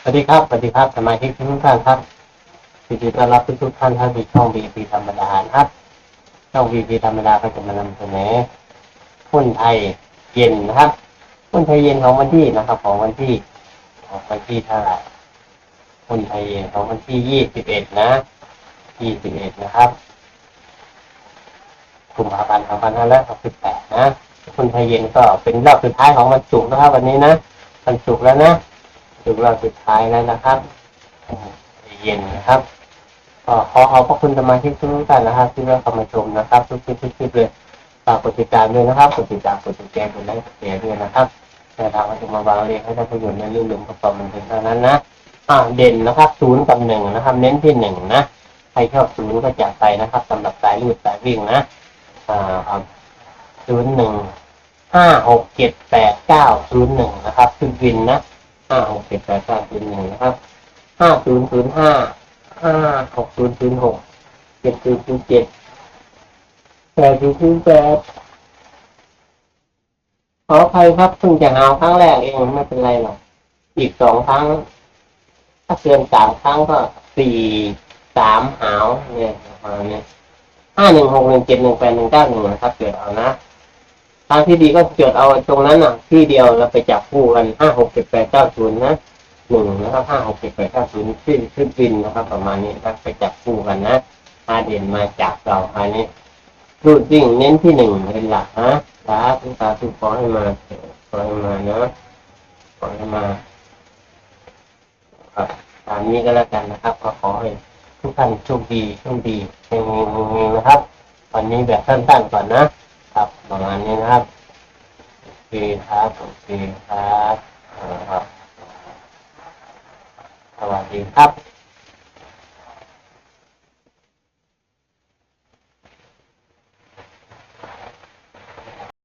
สวัสดีครับ สวัสดีครับสมาชิกทุกท่านครับยินดีต้อนรับทุกท่านท่านที่ช่องวีพีธรรมดาครับ ช่องวีพีธรรมดาก็จะมานำเสนอหุ้นไทยเย็นนะครับหุ้นไทยเย็นของวันที่นะครับ ของวันที่ของวันที่เท่าไหร่หุ้นไทยเย็นของวันที่ยี่สิบเอ็ดนะยี่สิบเอ็ดนะครับกุมภาพันธ์สองพันห้าร้อยหกสิบแปดนะหุ้นไทยเย็นก็เป็นรอบสุดท้ายของวันศุกร์นะครับ วันนี้นะวันศุกร์แล้วนะ ถึงเราสุดท้ายแล้วนะครับเย็นนะครับขอขอบพระคุณสมาชิกทุกท่านนะครับ ที่ได้เข้ามาชมนะครับ ทุกคลิปทุกคลิปเลยฝากกดติดตามด้วยนะครับกดติดตามกดติดแจ้งกดไลค์กดแชร์ด้วยนะครับแต่ทางวัตถุมาบางเรียนให้ท่านผู้ชมในเรื่องลืมประกอบมันเป็นเท่านั้นนะอ่าเด่นนะครับศูนย์กับหนึ่งนะครับ เน้นที่หนึ่งนะใครชอบศูนย์ก็จัดไปนะครับสำหรับสายลูดสายวิ่งนะอ่าครับศูนย์หนึ่งห้าหกเจ็ดแปดเก้าศูนย์หนึ่งนะครับขึ้นวินนะ ห้าหกเจ็ดแปดเก้าศูนย์หนึ่งนะครับห้าศูนย์ศูนย์ห้าห้าหกศูนย์ศูนย์หกเจ็ดศูนย์ศูนย์เจ็ดแปดศูนย์ศูนย์แปดขออภัยครับเพิ่งจะหาครั้งแรกเองไม่เป็นไรหรอกอีกสองครั้ง ถ้าเกินสามครั้งก็สี่สามหาวเนี่ยประมาณนี้ห้าหนึ่งหกหนึ่งเจ็ดหนึ่งแปดหนึ่งเก้าหนึ่งนะครับเกิดเอานะ ทางที่ดีก็จดเอาตรงนั้นอะ ที่เดียวเราไปจับคู่กันห้าหกเจ็ดแปดเก้าศูนย์นะหนึ่งนะครับห้าหกเจ็ดแปดเก้าศูนย์ขึ้นขึ้นบินนะครับ ประมาณนี้ครับไปจับคู่กันนะอาเด่นมาจากเราอันนี้รูดวิ่งเน้นที่หนึ่งเป็นหลักนะสาธุสาธุกขอให้มาขอให้มาเนาะขอให้มาครับตามนี้ก็แล้วกันนะครับก็ขอให้ทุกท่านโชคดีโชคดีเฮงๆๆนะครับ วันนี้แบบสั้นๆก่อนนะ ครับประมาณนี้นะครับโอเคครับโอเคครับครับ สวัสดีครับ